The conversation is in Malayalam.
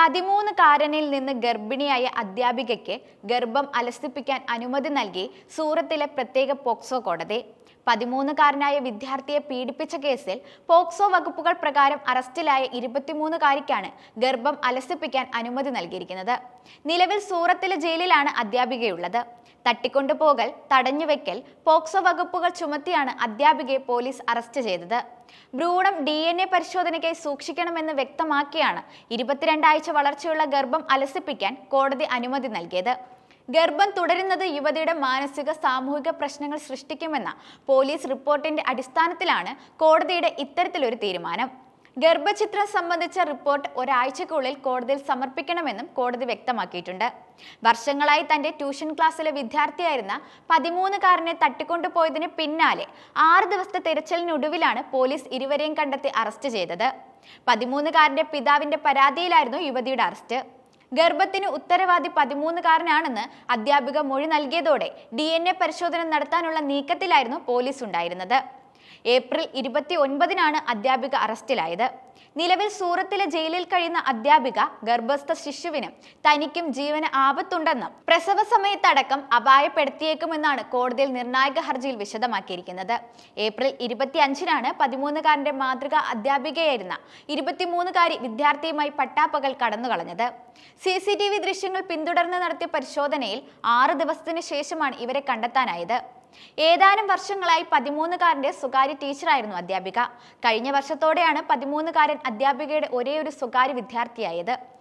പതിമൂന്നുകാരനിൽ നിന്ന് ഗർഭിണിയായ അധ്യാപികയ്ക്ക് ഗർഭം അലസിപ്പിക്കാൻ അനുമതി നൽകി സൂറത്തിലെ പ്രത്യേക പോക്സോ കോടതി. പതിമൂന്നുകാരനായ വിദ്യാർത്ഥിയെ പീഡിപ്പിച്ച കേസിൽ പോക്സോ വകുപ്പുകൾ പ്രകാരം അറസ്റ്റിലായ ഇരുപത്തിമൂന്നുകാരിക്കാണ് ഗർഭം അലസിപ്പിക്കാൻ അനുമതി നൽകിയിരിക്കുന്നത്. നിലവിൽ സൂറത്തിലെ ജയിലിലാണ് അധ്യാപികയുള്ളത്. തട്ടിക്കൊണ്ടുപോകൽ തടഞ്ഞുവെക്കൽ പോക്സോ വകുപ്പുകൾ ചുമത്തിയാണ് അധ്യാപികയെ പോലീസ് അറസ്റ്റ് ചെയ്തത്. ഭ്രൂണം ഡി എൻ എ പരിശോധനയ്ക്കായി സൂക്ഷിക്കണമെന്ന് വ്യക്തമാക്കിയാണ് ഇരുപത്തിരണ്ടാഴ്ച വളർച്ചയുള്ള ഗർഭം അലസിപ്പിക്കാൻ കോടതി അനുമതി നൽകിയത്. ഗർഭം തുടരുന്നത് യുവതിയുടെ മാനസിക സാമൂഹിക പ്രശ്നങ്ങൾ സൃഷ്ടിക്കുമെന്ന പോലീസ് റിപ്പോർട്ടിന്റെ അടിസ്ഥാനത്തിലാണ് കോടതിയുടെ ഇത്തരത്തിലൊരു തീരുമാനം. ഗർഭചിത്രം സംബന്ധിച്ച റിപ്പോർട്ട് ഒരാഴ്ചക്കുള്ളിൽ കോടതിയിൽ സമർപ്പിക്കണമെന്നും കോടതി വ്യക്തമാക്കിയിട്ടുണ്ട്. വർഷങ്ങളായി തന്റെ ട്യൂഷൻ ക്ലാസ്സിലെ വിദ്യാർത്ഥിയായിരുന്ന പതിമൂന്നുകാരനെ തട്ടിക്കൊണ്ടുപോയതിന് പിന്നാലെ ആറ് ദിവസത്തെ തിരച്ചിലിനൊടുവിലാണ് പോലീസ് ഇരുവരെയും കണ്ടെത്തി അറസ്റ്റ് ചെയ്തത്. പതിമൂന്നുകാരന്റെ പിതാവിന്റെ പരാതിയിലായിരുന്നു യുവതിയുടെ അറസ്റ്റ്. ഗർഭത്തിന് ഉത്തരവാദി പതിമൂന്നുകാരനാണെന്ന് അധ്യാപിക മൊഴി നൽകിയതോടെ ഡി പരിശോധന നടത്താനുള്ള നീക്കത്തിലായിരുന്നു പോലീസ് ഉണ്ടായിരുന്നത് ഏപ്രിൽ ഇരുപത്തി ഒൻപതിനാണ് അധ്യാപിക അറസ്റ്റിലായത്. നിലവിൽ സൂറത്തിലെ ജയിലിൽ കഴിയുന്ന അധ്യാപിക ഗർഭസ്ഥ ശിശുവിനും തനിക്കും ജീവന് ആപത്തുണ്ടെന്നും പ്രസവ സമയത്തടക്കം അപായപ്പെടുത്തിയേക്കുമെന്നാണ് കോടതിയിൽ നിർണായക ഹർജിയിൽ വിശദമാക്കിയിരിക്കുന്നത്. ഏപ്രിൽ ഇരുപത്തി അഞ്ചിനാണ് പതിമൂന്നുകാരന്റെ മാതൃക അധ്യാപികയായിരുന്ന ഇരുപത്തിമൂന്നുകാരി വിദ്യാർത്ഥിയുമായി പട്ടാപ്പകൽ കടന്നുകളഞ്ഞത്. സി സി ടി വി ദൃശ്യങ്ങൾ പിന്തുടർന്ന് നടത്തിയ പരിശോധനയിൽ ആറ് ദിവസത്തിന് ശേഷമാണ് ഇവരെ കണ്ടെത്താനായത്. ഏതാനും വർഷങ്ങളായി പതിമൂന്നുകാരന്റെ സ്വകാര്യ ടീച്ചറായിരുന്നു അധ്യാപിക. കഴിഞ്ഞ വർഷത്തോടെയാണ് പതിമൂന്നുകാരൻ അധ്യാപികയുടെ ഒരേ ഒരു സ്വകാര്യ വിദ്യാർത്ഥിയായത്.